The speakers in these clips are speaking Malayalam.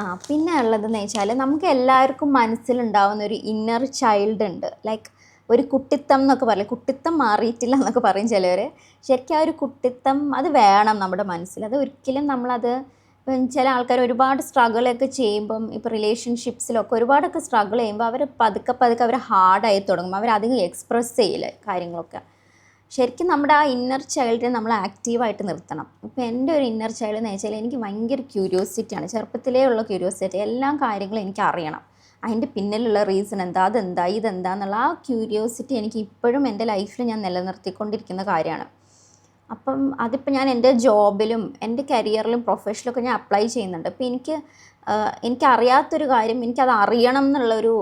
ആ പിന്നെ ഉള്ളതെന്ന് വെച്ചാൽ നമുക്ക് എല്ലാവർക്കും മനസ്സിലുണ്ടാവുന്ന ഒരു ഇന്നർ ചൈൽഡ് ഉണ്ട്. ലൈക്ക് ഒരു കുട്ടിത്തം എന്നൊക്കെ പറയും. കുട്ടിത്തം മാറിയിട്ടില്ല എന്നൊക്കെ പറയും ചിലവർ ശരിക്കും ആ ഒരു കുട്ടിത്തം അത് വേണം നമ്മുടെ മനസ്സിൽ. അത് ഒരിക്കലും നമ്മളത് ചില ആൾക്കാർ ഒരുപാട് സ്ട്രഗിളൊക്കെ ചെയ്യുമ്പം ഇപ്പോൾ റിലേഷൻഷിപ്സിലൊക്കെ ഒരുപാടൊക്കെ സ്ട്രഗിൾ ചെയ്യുമ്പോൾ അവർ പതുക്കെ പതുക്കെ അവർ ഹാർഡായി തുടങ്ങും. അവർ അധികം എക്സ്പ്രസ് ചെയ്യില്ല കാര്യങ്ങളൊക്കെ. ശരിക്കും നമ്മുടെ ആ ഇന്നർ ചൈൽഡിനെ നമ്മൾ ആക്റ്റീവായിട്ട് നിർത്തണം. ഇപ്പോൾ എന്റെ ഒരു ഇന്നർ ചൈൽഡ് എന്ന് വെച്ചാൽ എനിക്ക് ഭയങ്കര ക്യൂരിയോസിറ്റിയാണ് ചെറുപ്പത്തിലേ ഉള്ള ക്യൂരിയോസിറ്റി എല്ലാ കാര്യങ്ങളും എനിക്ക് അറിയണം. അതിന്റെ പിന്നിലുള്ള റീസൺ എന്താ അതെന്താ ഇതെന്താ എന്നുള്ള ആ ക്യൂരിയോസിറ്റി എനിക്ക് ഇപ്പോഴും എന്റെ ലൈഫിൽ ഞാൻ നിലനിർത്തിക്കൊണ്ടിരിക്കുന്ന കാര്യമാണ്. അപ്പം അതിപ്പോൾ ഞാൻ എന്റെ ജോബിലും എന്റെ കരിയറിലും പ്രൊഫഷനിലൊക്കെ ഞാൻ അപ്ലൈ ചെയ്യുന്നുണ്ട്. അപ്പോൾ എനിക്ക് എനിക്കറിയാത്തൊരു കാര്യം എനിക്കത് അറിയണം എന്നുള്ളൊരു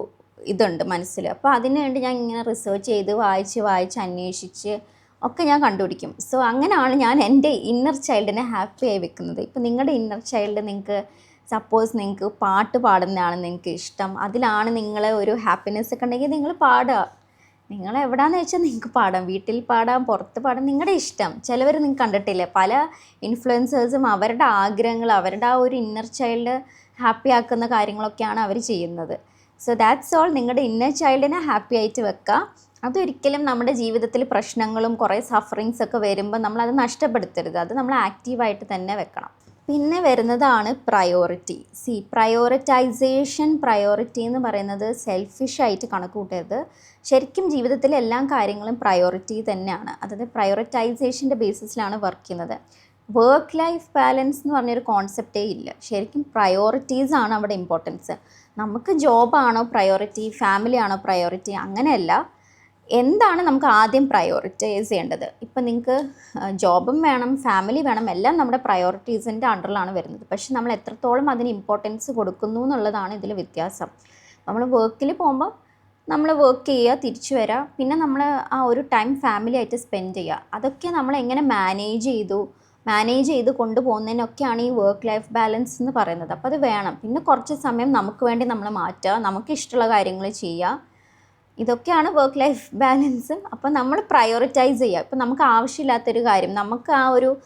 ഇതുണ്ട് മനസ്സിൽ. അപ്പോൾ അതിനുവേണ്ടി ഞാൻ ഇങ്ങനെ റിസർച്ച് ചെയ്ത് വായിച്ച് വായിച്ച് അന്വേഷിച്ച് ഒക്കെ ഞാൻ കണ്ടുപിടിക്കും. സോ അങ്ങനെയാണ് ഞാൻ എന്റെ ഇന്നർ ചൈൽഡിനെ ഹാപ്പി ആയി വെക്കുന്നത്. ഇപ്പം നിങ്ങളുടെ ഇന്നർ ചൈൽഡ് നിങ്ങൾക്ക് സപ്പോസ് നിങ്ങൾക്ക് പാട്ട് പാടുന്നതാണ് നിങ്ങൾക്ക് ഇഷ്ടം. അതിലാണ് നിങ്ങളെ ഒരു ഹാപ്പിനെസ് ഒക്കെ ഉണ്ടെങ്കിൽ നിങ്ങൾ പാടുക. നിങ്ങൾ എവിടെയാണെന്ന് വെച്ചാൽ നിങ്ങൾക്ക് പാടാം. വീട്ടിൽ പാടാം പുറത്ത് പാടാം നിങ്ങളുടെ ഇഷ്ടം. ചിലവർ നിങ്ങൾ കണ്ടിട്ടില്ലേ? പല ഇൻഫ്ലുവൻസേഴ്സും അവരുടെ ആഗ്രഹങ്ങൾ അവരുടെ ആ ഒരു ഇന്നർ ചൈൽഡ് ഹാപ്പി ആക്കുന്ന കാര്യങ്ങളൊക്കെയാണ് അവർ ചെയ്യുന്നത്. സോ ദാറ്റ്സ് ഓൾ നിങ്ങളുടെ ഇന്നർ ചൈൽഡിനെ ഹാപ്പി ആയിട്ട് വെക്കുക. അതൊരിക്കലും നമ്മുടെ ജീവിതത്തിൽ പ്രശ്നങ്ങളും കുറേ സഫറിങ്സ് ഒക്കെ വരുമ്പോൾ നമ്മളത് നഷ്ടപ്പെടുത്തരുത്. അത് നമ്മൾ ആക്റ്റീവായിട്ട് തന്നെ വെക്കണം. പിന്നെ വരുന്നതാണ് പ്രയോറിറ്റി സി പ്രയോറിറ്റൈസേഷൻ പ്രയോറിറ്റി എന്ന് പറയുന്നത് സെൽഫിഷായിട്ട് കണക്ക് കൂട്ടരുത് ശരിക്കും ജീവിതത്തിലെ എല്ലാ കാര്യങ്ങളും പ്രയോറിറ്റി തന്നെയാണ്. അതായത് പ്രയോറിറ്റൈസേഷന്റെ ബേസിസിലാണ് വർക്ക് ചെയ്യുന്നത്. വർക്ക് ലൈഫ് ബാലൻസ് എന്ന് പറഞ്ഞൊരു കോൺസെപ്റ്റേ ഇല്ല. ശരിക്കും പ്രയോറിറ്റീസ് ആണ് അവിടെ ഇമ്പോർട്ടൻസ് നമുക്ക് ജോബാണോ പ്രയോറിറ്റി ഫാമിലി ആണോ പ്രയോറിറ്റി അങ്ങനെയല്ല. എന്താണ് നമുക്ക് ആദ്യം പ്രയോറിറ്റൈസ് ചെയ്യേണ്ടത്? ഇപ്പം നിങ്ങൾക്ക് ജോബും വേണം ഫാമിലി വേണം എല്ലാം നമ്മുടെ പ്രയോറിറ്റീസിന്റെ അണ്ടറിലാണ് വരുന്നത്. പക്ഷെ നമ്മൾ എത്രത്തോളം അതിന് ഇമ്പോർട്ടൻസ് കൊടുക്കുന്നു എന്നുള്ളതാണ് ഇതിൽ വ്യത്യാസം. നമ്മൾ വർക്കിൽ പോകുമ്പോൾ നമ്മൾ വർക്ക് ചെയ്യുക തിരിച്ചു വരിക പിന്നെ നമ്മൾ ആ ഒരു ടൈം ഫാമിലി ആയിട്ട് സ്പെൻഡ് ചെയ്യുക. അതൊക്കെ നമ്മൾ എങ്ങനെ മാനേജ് ചെയ്തു മാനേജ് ചെയ്ത് കൊണ്ടുപോകുന്നതിനൊക്കെയാണ് ഈ വർക്ക് ലൈഫ് ബാലൻസ് എന്ന് പറയുന്നത്. അപ്പോൾ അത് വേണം. പിന്നെ കുറച്ച് സമയം നമുക്ക് വേണ്ടി നമ്മൾ മാറ്റുക നമുക്ക് ഇഷ്ടമുള്ള കാര്യങ്ങൾ ചെയ്യുക. ഇതൊക്കെയാണ് വർക്ക് ലൈഫ് ബാലൻസ് അപ്പോൾ നമ്മൾ പ്രയോറിറ്റൈസ് ചെയ്യുക. ഇപ്പം നമുക്ക് ആവശ്യമില്ലാത്തൊരു കാര്യം നമുക്ക് ആ ഒരു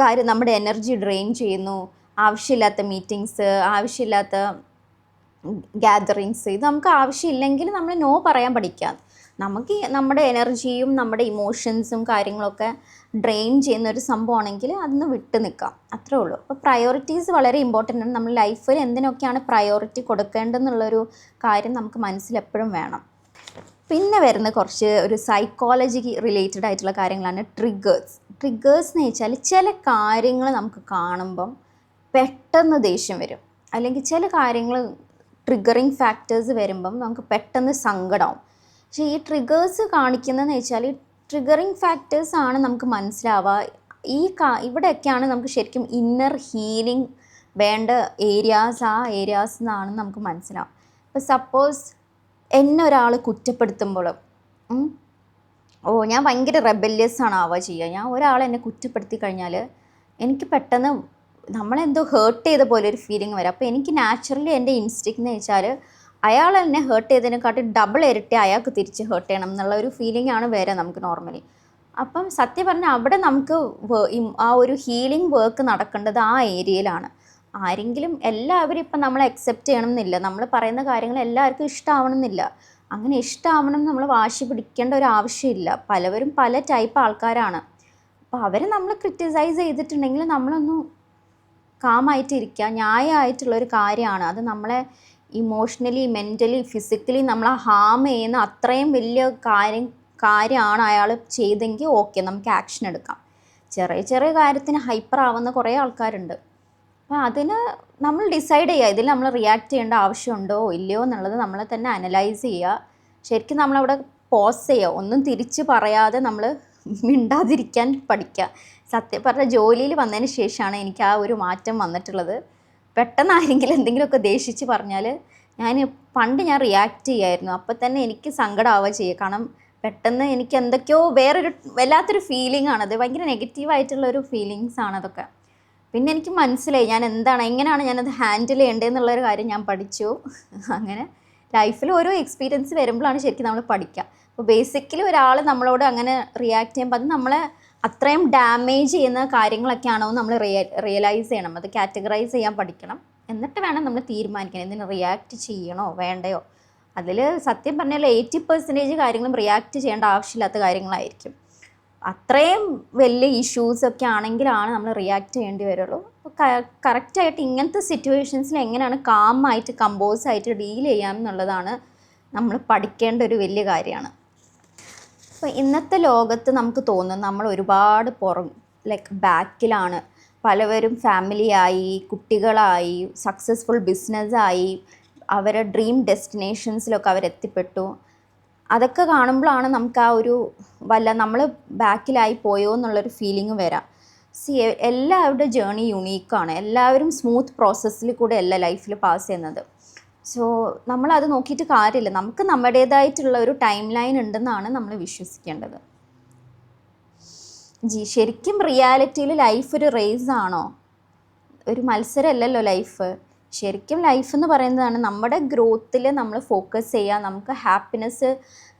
കാര്യം നമ്മുടെ എനർജി ഡ്രെയിൻ ചെയ്യുന്നു. ആവശ്യമില്ലാത്ത മീറ്റിങ്സ് ആവശ്യമില്ലാത്ത ഗ്യാതറിങ്സ് ഇത് നമുക്ക് ആവശ്യമില്ലെങ്കിൽ നമ്മൾ നോ പറയാൻ പഠിക്കാം നമുക്ക് നമ്മുടെ എനർജിയും നമ്മുടെ ഇമോഷൻസും കാര്യങ്ങളൊക്കെ ഡ്രെയിൻ ചെയ്യുന്ന ഒരു സംഭവമാണെങ്കിൽ അതൊന്ന് വിട്ട് നിൽക്കാം. അത്രേ ഉള്ളൂ. അപ്പോൾ പ്രയോറിറ്റീസ് വളരെ ഇമ്പോർട്ടന്റ് ആണ്. നമ്മൾ ലൈഫിൽ എന്തിനൊക്കെയാണ് പ്രയോറിറ്റി കൊടുക്കേണ്ടതെന്നുള്ളൊരു കാര്യം നമുക്ക് മനസ്സിലെപ്പോഴും വേണം. പിന്നെ വരുന്ന കുറച്ച് ഒരു സൈക്കോളജി റിലേറ്റഡ് ആയിട്ടുള്ള കാര്യങ്ങളാണ് ട്രിഗേഴ്സ് ട്രിഗേഴ്സ് എന്ന് വെച്ചാൽ ചില കാര്യങ്ങൾ നമുക്ക് കാണുമ്പം പെട്ടെന്ന് ദേഷ്യം വരും. അല്ലെങ്കിൽ ചില കാര്യങ്ങൾ ട്രിഗറിങ് ഫാക്ടേഴ്സ് വരുമ്പം നമുക്ക് പെട്ടെന്ന് സങ്കടമാവും പക്ഷേ ഈ ട്രിഗേഴ്സ് കാണിക്കുന്നതെന്ന് വെച്ചാൽ ട്രിഗറിങ് ഫാക്ടേഴ്സ് ആണ് നമുക്ക് മനസ്സിലാവുക. ഈ കാ ഇവിടെയൊക്കെയാണ് നമുക്ക് ശരിക്കും ഇന്നർ ഹീലിംഗ് വേണ്ട ഏരിയാസ് ആ ഏരിയാസ് എന്നാണ് നമുക്ക് മനസ്സിലാവും ഇപ്പോൾ സപ്പോസ് എന്നെ ഒരാൾ കുറ്റപ്പെടുത്തുമ്പോൾ ഓ ഞാൻ ഭയങ്കര റെബല്യസ് ആണ് ആവുക ചെയ്യുക. ഞാൻ ഒരാൾ എന്നെ കുറ്റപ്പെടുത്തി കഴിഞ്ഞാൽ എനിക്ക് പെട്ടെന്ന് നമ്മളെന്തോ ഹേർട്ട് ചെയ്ത പോലെ ഒരു ഫീലിംഗ് വരും. അപ്പോൾ എനിക്ക് നാച്ചുറലി എന്റെ ഇൻസ്റ്റിക് എന്ന് വെച്ചാൽ അയാൾ എന്നെ ഹേർട്ട് ചെയ്തതിനെക്കാട്ടി ഡബിൾ ഇരട്ടി അയാൾക്ക് തിരിച്ച് ഹേർട്ട് ചെയ്യണം എന്നുള്ള ഒരു ഫീലിംഗ് ആണ് വരിക നമുക്ക് നോർമലി അപ്പം സത്യം പറഞ്ഞാൽ അവിടെ നമുക്ക് ആ ഒരു ഹീലിംഗ് വർക്ക് നടക്കേണ്ടത് ആ ഏരിയയിലാണ് ആരെങ്കിലും എല്ലാവരും ഇപ്പം നമ്മളെ അക്സെപ്റ്റ് ചെയ്യണം എന്നില്ല നമ്മൾ പറയുന്ന കാര്യങ്ങൾ എല്ലാവർക്കും ഇഷ്ടമാവണം എന്നില്ല അങ്ങനെ ഇഷ്ടമാവണം നമ്മൾ വാശി പിടിക്കേണ്ട ഒരു ആവശ്യമില്ല. പലവരും പല ടൈപ്പ് ആൾക്കാരാണ്. അപ്പോൾ അവർ നമ്മൾ ക്രിറ്റിസൈസ് ചെയ്തിട്ടുണ്ടെങ്കിൽ നമ്മളൊന്ന് കാമായിട്ടിരിക്കുക ന്യായമായിട്ടുള്ള ഒരു കാര്യമാണ്. അത് നമ്മളെ ഇമോഷണലി മെന്റലി ഫിസിക്കലി നമ്മളെ ഹാം ചെയ്യുന്ന അത്രയും വലിയ കാര്യം കാര്യമാണ് അയാൾ ചെയ്തെങ്കിൽ ഓക്കെ നമുക്ക് ആക്ഷൻ എടുക്കാം. ചെറിയ ചെറിയ കാര്യത്തിന് ഹൈപ്പർ ആവുന്ന കുറേ ആൾക്കാരുണ്ട്. അപ്പോൾ അതിന് നമ്മൾ ഡിസൈഡ് ചെയ്യുക ഇതിൽ നമ്മൾ റിയാക്ട് ചെയ്യേണ്ട ആവശ്യമുണ്ടോ ഇല്ലയോ എന്നുള്ളത് നമ്മൾ തന്നെ അനലൈസ് ചെയ്യുക ശരിക്കും നമ്മളവിടെ പോസ് ചെയ്യുക ഒന്നും തിരിച്ച് പറയാതെ നമ്മൾ മിണ്ടാതിരിക്കാൻ പഠിക്കുക സത്യം പറഞ്ഞ ജോലിയിൽ വന്നതിന് ശേഷമാണ് എനിക്ക് ആ ഒരു മാറ്റം വന്നിട്ടുള്ളത്. പെട്ടെന്ന് ആരെങ്കിലും എന്തെങ്കിലുമൊക്കെ ദേഷിച്ച് പറഞ്ഞാൽ ഞാൻ പണ്ട് ഞാൻ റിയാക്ട് ചെയ്യായിരുന്നു. അപ്പം തന്നെ എനിക്ക് സങ്കടമാവുക ചെയ്യുക കാരണം പെട്ടെന്ന് എനിക്ക് എന്തൊക്കെയോ വേറൊരു വല്ലാത്തൊരു ഫീലിംഗ് ആണത്. ഭയങ്കര നെഗറ്റീവായിട്ടുള്ള ഒരു ഫീലിങ്സ് ആണ് അതൊക്കെ. പിന്നെ എനിക്ക് മനസ്സിലായി ഞാൻ എന്താണ് എങ്ങനെയാണ് ഞാനത് ഹാൻഡിൽ ചെയ്യേണ്ടതെന്നുള്ളൊരു കാര്യം ഞാൻ പഠിച്ചു. അങ്ങനെ ലൈഫിൽ ഓരോ എക്സ്പീരിയൻസ് വരുമ്പോഴാണ് ശരിക്കും നമ്മൾ പഠിക്കുക. അപ്പോൾ ബേസിക്കലി ഒരാൾ നമ്മളോട് അങ്ങനെ റിയാക്ട് ചെയ്യുമ്പോൾ അത് നമ്മളെ അത്രയും ഡാമേജ് ചെയ്യുന്ന കാര്യങ്ങളൊക്കെയാണോ നമ്മൾ റിയ റിയലൈസ് ചെയ്യണം. അത് കാറ്റഗറൈസ് ചെയ്യാൻ പഠിക്കണം. എന്നിട്ട് വേണം നമ്മൾ തീരുമാനിക്കണം ഇതിന് റിയാക്ട് ചെയ്യണോ വേണ്ടയോ? അതിൽ സത്യം പറഞ്ഞാൽ എയ്റ്റി പെർസെന്റേജ് കാര്യങ്ങളും റിയാക്ട് ചെയ്യേണ്ട ആവശ്യമില്ലാത്ത കാര്യങ്ങളായിരിക്കും. അത്രയും വലിയ ഇഷ്യൂസ് ഒക്കെ ആണെങ്കിലാണ് നമ്മൾ റിയാക്ട് ചെയ്യേണ്ടി വരുള്ളൂ. കറക്റ്റായിട്ട് ഇങ്ങനത്തെ സിറ്റുവേഷൻസിൽ എങ്ങനെയാണ് കാമായിട്ട് കമ്പോസ് ആയിട്ട് ഡീൽ ചെയ്യാം എന്നുള്ളതാണ് നമ്മൾ പഠിക്കേണ്ട ഒരു വലിയ കാര്യമാണ്. അപ്പോൾ ഇന്നത്തെ ലോകത്ത് നമുക്ക് തോന്നും നമ്മൾ ഒരുപാട് പുറം ലൈക്ക് ബാക്കിലാണ് പലവരും ഫാമിലിയായി കുട്ടികളായി സക്സസ്ഫുൾ ബിസിനസ്സായി അവരുടെ ഡ്രീം ഡെസ്റ്റിനേഷൻസിലൊക്കെ അവരെത്തിപ്പെട്ടു. അതൊക്കെ കാണുമ്പോഴാണ് നമുക്ക് ആ ഒരു വല്ല നമ്മൾ ബാക്കിലായി പോയോ എന്നുള്ളൊരു ഫീലിംഗ് വരാം. സി എല്ലാവരുടെ ജേണി യുണീക്കാണ് എല്ലാവരും സ്മൂത്ത് പ്രോസസ്സിൽ കൂടെ അല്ല ലൈഫിൽ പാസ് ചെയ്യുന്നത്. സോ നമ്മളത് നോക്കിയിട്ട് കാര്യമില്ല. നമുക്ക് നമ്മുടേതായിട്ടുള്ള ഒരു ടൈം ലൈൻ ഉണ്ടെന്നാണ് നമ്മൾ വിശ്വസിക്കേണ്ടത്. ജി ശരിക്കും റിയാലിറ്റിയിൽ ലൈഫ് ഒരു റേസ് ആണോ? ഒരു മത്സരമല്ലല്ലോ ലൈഫ് ശരിക്കും ലൈഫ് എന്ന് പറയുന്നതാണ് നമ്മുടെ ഗ്രോത്തിൽ നമ്മൾ ഫോക്കസ് ചെയ്യുക നമുക്ക് ഹാപ്പിനെസ്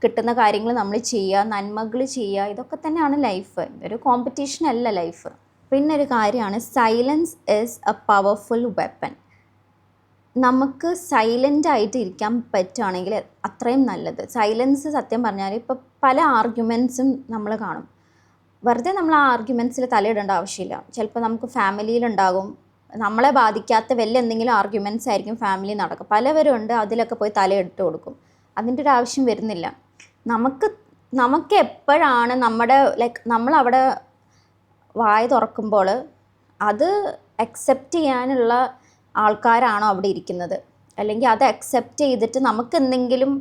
കിട്ടുന്ന കാര്യങ്ങൾ നമ്മൾ ചെയ്യുക നന്മകൾ ചെയ്യുക ഇതൊക്കെ തന്നെയാണ് ലൈഫ് ഒരു കോമ്പറ്റീഷൻ അല്ല ലൈഫ് പിന്നെ ഒരു കാര്യമാണ് silence is a powerful weapon നമുക്ക് സൈലന്റ് ആയിട്ട് ഇരിക്കാൻ പറ്റുകയാണെങ്കിൽ അത്രയും നല്ലത്. സൈലൻസ് സത്യം പറഞ്ഞാൽ ഇപ്പോൾ പല ആർഗ്യുമെൻസും നമ്മൾ കാണും. വെറുതെ നമ്മൾ ആ ആർഗ്യുമെൻസിൽ തലയിടേണ്ട ആവശ്യമില്ല. ചിലപ്പോൾ നമുക്ക് ഫാമിലിയിലുണ്ടാകും നമ്മളെ ബാധിക്കാത്ത വലിയ എന്തെങ്കിലും ആർഗ്യുമെന്റ്സ് ആയിരിക്കും ഫാമിലി നടക്കും. പലവരും ഉണ്ട് അതിലൊക്കെ പോയി തലയിട്ട് കൊടുക്കും. അതിന്റെ ഒരു ആവശ്യം വരുന്നില്ല. നമുക്ക് നമുക്ക് എപ്പോഴാണ് നമ്മുടെ ലൈക്ക് നമ്മളവിടെ വായ തുറക്കുമ്പോൾ അത് അക്സെപ്റ്റ് ചെയ്യാനുള്ള ആൾക്കാരാണോ അവിടെ ഇരിക്കുന്നത്? അല്ലെങ്കിൽ അത് അക്സെപ്റ്റ് ചെയ്തിട്ട് നമുക്ക് എന്തെങ്കിലും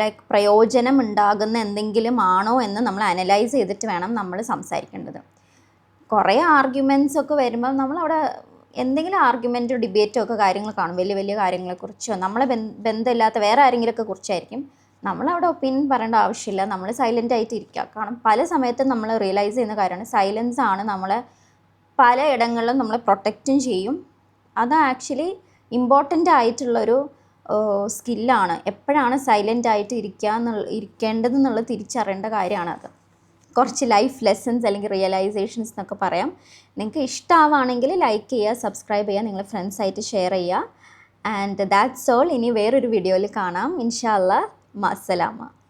ലൈക്ക് പ്രയോജനം ഉണ്ടാകുന്ന എന്തെങ്കിലും ആണോ എന്ന് നമ്മൾ അനലൈസ് ചെയ്തിട്ട് വേണം നമ്മൾ സംസാരിക്കേണ്ടത്. കുറേ ആർഗ്യുമെന്റ്സ് ഒക്കെ വരുമ്പോൾ നമ്മളവിടെ എന്തെങ്കിലും ആർഗ്യുമെന്റോ ഡിബേറ്റോ ഒക്കെ കാര്യങ്ങൾ കാണും. വലിയ വലിയ കാര്യങ്ങളെക്കുറിച്ചോ നമ്മളെ ബന്ധമില്ലാത്ത വേറെ ആരെങ്കിലുമൊക്കെ കുറിച്ചായിരിക്കും. നമ്മളവിടെ ഒപ്പീനിയൻ പറയേണ്ട ആവശ്യമില്ല. നമ്മൾ സൈലന്റ് ആയിട്ട് ഇരിക്കുക. കാരണം പല സമയത്തും നമ്മൾ റിയലൈസ് ചെയ്യുന്ന കാര്യമാണ്. സൈലൻസ് ആണ് നമ്മളെ പല ഇടങ്ങളിലും നമ്മളെ പ്രൊട്ടക്റ്റും ചെയ്യും. അത് ആക്ച്വലി ഇമ്പോർട്ടന്റ് ആയിട്ടുള്ളൊരു സ്കില്ലാണ് എപ്പോഴാണ് സൈലന്റ് ആയിട്ട് ഇരിക്കുക എന്നുള്ള ഇരിക്കേണ്ടതെന്നുള്ളത് തിരിച്ചറിയേണ്ട കാര്യമാണത് കുറച്ച് ലൈഫ് ലെസൺസ് അല്ലെങ്കിൽ റിയലൈസേഷൻസ് എന്നൊക്കെ പറയാം. നിങ്ങൾക്ക് ഇഷ്ടമാവുകയാണെങ്കിൽ ലൈക്ക് ചെയ്യുക സബ്സ്ക്രൈബ് ചെയ്യുക നിങ്ങളുടെ ഫ്രണ്ട്സായിട്ട് ഷെയർ ചെയ്യുക. ആൻഡ് ദാറ്റ്സ് ഓൾ ഇനി വേറൊരു വീഡിയോയിൽ കാണാം. ഇൻഷാല്ല മസലാമ